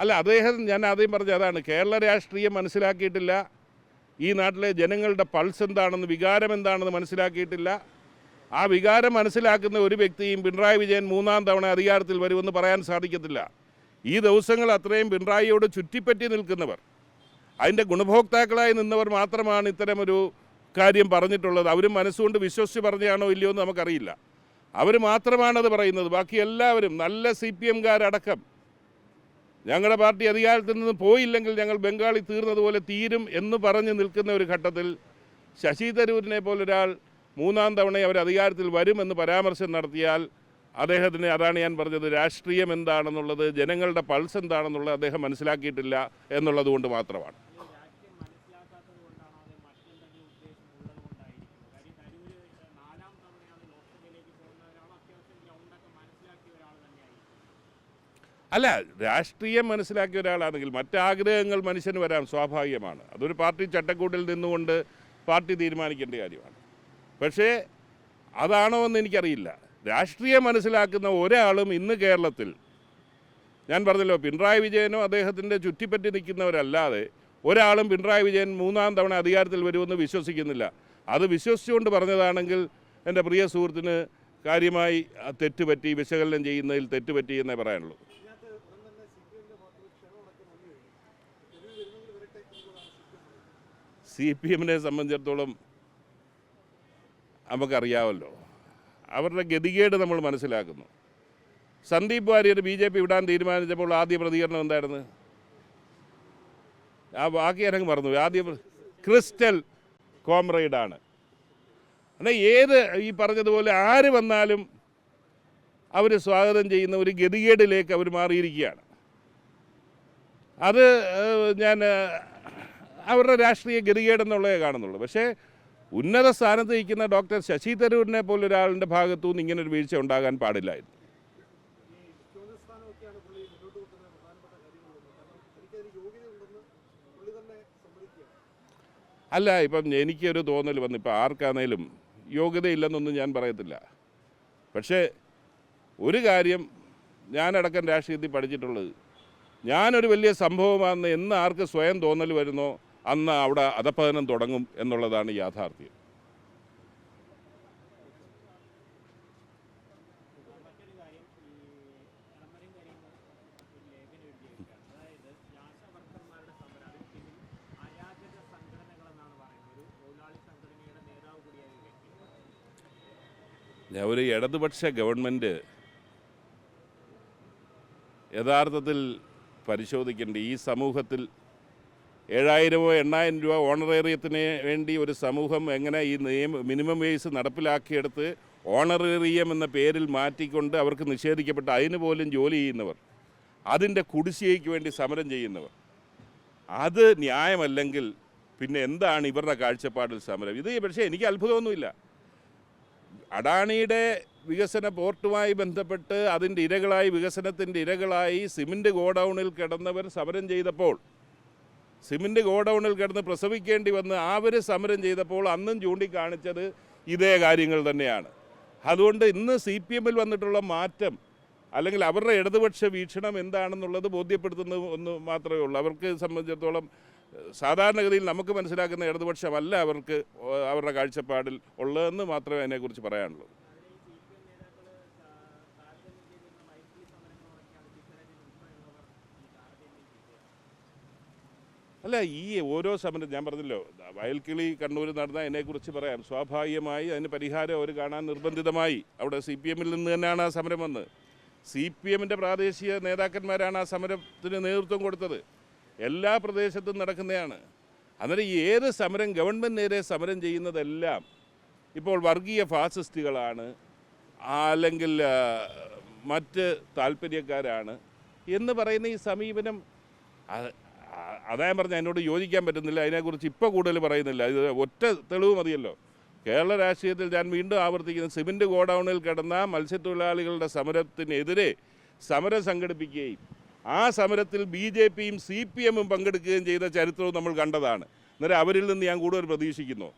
അല്ല അദ്ദേഹം ഞാൻ ആദ്യം പറഞ്ഞ അതാണ്. കേരള രാഷ്ട്രീയം മനസ്സിലാക്കിയിട്ടില്ല. ഈ നാട്ടിലെ ജനങ്ങളുടെ പൾസ് എന്താണെന്ന് വികാരം എന്താണെന്ന് മനസ്സിലാക്കിയിട്ടില്ല. ആ വികാരം മനസ്സിലാക്കുന്ന ഒരു വ്യക്തിയും പിണറായി വിജയൻ മൂന്നാം തവണ അധികാരത്തിൽ വരുമെന്ന് പറയാൻ സാധിക്കത്തില്ല. ഈ ദിവസങ്ങൾ അത്രയും പിണറായിയോട് ചുറ്റിപ്പറ്റി നിൽക്കുന്നവർ അതിന്റെ ഗുണഭോക്താക്കളായി നിന്നവർ മാത്രമാണ് ഇത്തരമൊരു കാര്യം പറഞ്ഞിട്ടുള്ളത്. അവരും മനസ്സുകൊണ്ട് വിശ്വസിച്ച് പറഞ്ഞാണോ ഇല്ലയോ എന്ന് നമുക്കറിയില്ല. അവർ മാത്രമാണത് പറയുന്നത്. ബാക്കി എല്ലാവരും നല്ല സി പി എംകാരടക്കം ഞങ്ങളുടെ പാർട്ടി അധികാരത്തിൽ നിന്ന് പോയില്ലെങ്കിൽ ഞങ്ങൾ ബംഗാളി തീർന്നതുപോലെ തീരും എന്ന് പറഞ്ഞ് നിൽക്കുന്ന ഒരു ഘട്ടത്തിൽ ശശി തരൂരിനെ പോലൊരാൾ മൂന്നാം തവണ അവർ അധികാരത്തിൽ വരുമെന്ന് പരാമർശം നടത്തിയാൽ അദ്ദേഹത്തിന് അതാണ് ഞാൻ പറഞ്ഞത് രാഷ്ട്രീയം എന്താണെന്നുള്ളത് ജനങ്ങളുടെ പൾസ് എന്താണെന്നുള്ളത് അദ്ദേഹം മനസ്സിലാക്കിയിട്ടില്ല എന്നുള്ളത് കൊണ്ട് മാത്രമാണ്. അല്ല രാഷ്ട്രീയം മനസ്സിലാക്കിയ ഒരാളാണെങ്കിൽ മറ്റാഗ്രഹങ്ങൾ മനുഷ്യന് വരാം സ്വാഭാവികമാണ്. അതൊരു പാർട്ടി ചട്ടക്കൂട്ടിൽ നിന്നുകൊണ്ട് പാർട്ടി തീരുമാനിക്കേണ്ട കാര്യമാണ്. പക്ഷേ അതാണോ എന്ന് എനിക്കറിയില്ല. രാഷ്ട്രീയം മനസ്സിലാക്കുന്ന ഒരാളും ഇന്ന് കേരളത്തിൽ ഞാൻ പറഞ്ഞല്ലോ പിണറായി വിജയനോ അദ്ദേഹത്തിന്റെ ചുറ്റിപ്പറ്റി നിൽക്കുന്നവരല്ലാതെ ഒരാളും പിണറായി വിജയൻ മൂന്നാം തവണ അധികാരത്തിൽ വരുമെന്ന് വിശ്വസിക്കുന്നില്ല. അത് വിശ്വസിച്ചുകൊണ്ട് പറഞ്ഞതാണെങ്കിൽ എന്റെ പ്രിയ സുഹൃത്തിന് കാര്യമായി തെറ്റുപറ്റി വിശകലനം ചെയ്യുന്നതിൽ തെറ്റുപറ്റി എന്നേ പറയാനുള്ളൂ. സി പി എമ്മിനെ സംബന്ധിച്ചിടത്തോളം നമുക്കറിയാമല്ലോ. അവരുടെ ഗതികേട് നമ്മൾ മനസ്സിലാക്കുന്നു. Sandeep Warrier B J P വിടാൻ തീരുമാനിച്ചപ്പോൾ ആദ്യ പ്രതികരണം എന്തായിരുന്നു? ആ ബാക്കി അനങ്ങ് മറന്നു ആദ്യ ക്രിസ്റ്റൽ കോംറേഡാണ്. എന്നാൽ ഏത് ഈ പറഞ്ഞതുപോലെ ആര് വന്നാലും അവർ സ്വാഗതം ചെയ്യുന്ന ഒരു ഗതികേടിലേക്ക് അവർ മാറിയിരിക്കുകയാണ്. അത് ഞാൻ അവരുടെ രാഷ്ട്രീയ ഗതികേടെന്നുള്ളതേ കാണുന്നുള്ളൂ. പക്ഷേ ഉന്നത സ്ഥാനത്ത് നിൽക്കുന്ന ഡോക്ടർ ശശി തരൂരിനെ പോലൊരാളുടെ ഭാഗത്തു നിന്ന് ഇങ്ങനെ ഒരു വീഴ്ച ഉണ്ടാകാൻ പാടില്ലായിരുന്നു. അല്ല ഇപ്പം എനിക്കൊരു തോന്നൽ വന്നു. ഇപ്പം ആർക്കാണേലും യോഗ്യതയില്ലെന്നൊന്നും ഞാൻ പറയത്തില്ല. പക്ഷേ ഒരു കാര്യം ഞാനടക്കം രാഷ്ട്രീയത്തിൽ പഠിച്ചിട്ടുള്ളത്. ഞാനൊരു വലിയ സംഭവമാണെന്ന് എന്ന് ആർക്ക് സ്വയം തോന്നൽ വരുന്നോ അന്ന് അവിടെ അധപ്പതനം തുടങ്ങും എന്നുള്ളതാണ് യാഥാർത്ഥ്യം. ഒരു ഇടതുപക്ഷ ഗവൺമെന്റ് യഥാർത്ഥത്തിൽ പരിശോധിക്കേണ്ട ഈ സമൂഹത്തിൽ ഏഴായിരമോ എണ്ണായിരം രൂപ ഓണറേറിയത്തിന് വേണ്ടി ഒരു സമൂഹം എങ്ങനെ ഈ നിയമ മിനിമം വേജ് നടപ്പിലാക്കിയെടുത്ത് ഓണറേറിയം എന്ന പേരിൽ മാറ്റിക്കൊണ്ട് അവർക്ക് നിഷേധിക്കപ്പെട്ട അതിന് പോലും ജോലി ചെയ്യുന്നവർ അതിന്റെ കുടിശ്ശികയ്ക്ക് വേണ്ടി സമരം ചെയ്യുന്നവർ അത് ന്യായമല്ലെങ്കിൽ പിന്നെ എന്താണ് ഇവരുടെ കാഴ്ചപ്പാടിൽ സമരം? ഇത് പക്ഷേ എനിക്ക് അത്ഭുതമൊന്നുമില്ല. അഡാണിയുടെ വികസന പോർട്ടുമായി ബന്ധപ്പെട്ട് അതിന്റെ ഇരകളായി വികസനത്തിന്റെ ഇരകളായി സിമന്റ് ഗോഡൗണിൽ കിടന്നവർ സമരം ചെയ്തപ്പോൾ സിമന്റ് ഗോഡൗണിൽ കിടന്ന് പ്രസവിക്കേണ്ടി വന്ന് അവർ സമരം ചെയ്തപ്പോൾ അന്നും ചൂണ്ടിക്കാണിച്ചത് ഇതേ കാര്യങ്ങൾ തന്നെയാണ്. അതുകൊണ്ട് ഇന്ന് സി പി എമ്മിൽ വന്നിട്ടുള്ള മാറ്റം അല്ലെങ്കിൽ അവരുടെ ഇടതുപക്ഷ വീക്ഷണം എന്താണെന്നുള്ളത് ബോധ്യപ്പെടുത്തുന്ന ഒന്ന് മാത്രമേ ഉള്ളൂ. അവർക്ക് സംബന്ധിച്ചിടത്തോളം സാധാരണഗതിയിൽ നമുക്ക് മനസ്സിലാക്കുന്ന ഇടതുപക്ഷമല്ല അവർക്ക് അവരുടെ കാഴ്ചപ്പാടിൽ ഉള്ളതെന്ന് മാത്രമേ അതിനെക്കുറിച്ച് പറയാനുള്ളൂ. അല്ല ഈ ഓരോ സമരം ഞാൻ പറഞ്ഞല്ലോ വയൽക്കിളി കണ്ണൂർ നടന്ന അതിനെക്കുറിച്ച് പറയാം. സ്വാഭാവികമായി അതിന് പരിഹാരം അവർ കാണാൻ നിർബന്ധിതമായി. അവിടെ സി പി എമ്മിൽ നിന്ന് തന്നെയാണ് ആ സമരം വന്നത്. സി പി എമ്മിന്റെ പ്രാദേശിക നേതാക്കന്മാരാണ് ആ സമരത്തിന് നേതൃത്വം കൊടുത്തത്. എല്ലാ പ്രദേശത്തും നടക്കുന്നതാണ്. അന്നേരം ഈ ഏത് സമരം നേരെ സമരം ചെയ്യുന്നതെല്ലാം ഇപ്പോൾ വർഗീയ ഫാസിസ്റ്റുകളാണ് അല്ലെങ്കിൽ മറ്റ് താല്പര്യക്കാരാണ് എന്ന് പറയുന്ന ഈ സമീപനം അതാ ഞാൻ പറഞ്ഞ എന്നോട് യോജിക്കാൻ പറ്റുന്നില്ല. അതിനെക്കുറിച്ച് ഇപ്പോൾ കൂടുതൽ പറയുന്നില്ല. ഇത് ഒറ്റ തെളിവ് മതിയല്ലോ. കേരള രാഷ്ട്രീയത്തിൽ ഞാൻ വീണ്ടും ആവർത്തിക്കുന്നത് സിമന്റ് ഗോഡൗണിൽ കിടന്ന മത്സ്യത്തൊഴിലാളികളുടെ സമരത്തിനെതിരെ സമരം സംഘടിപ്പിക്കുകയും ആ സമരത്തിൽ ബി ജെ പിയും സി പി എമ്മും പങ്കെടുക്കുകയും ചെയ്ത ചരിത്രവും നമ്മൾ കണ്ടതാണ്. അന്നേരം അവരിൽ നിന്ന് ഞാൻ കൂടുതൽ പ്രതീക്ഷിക്കുന്നു.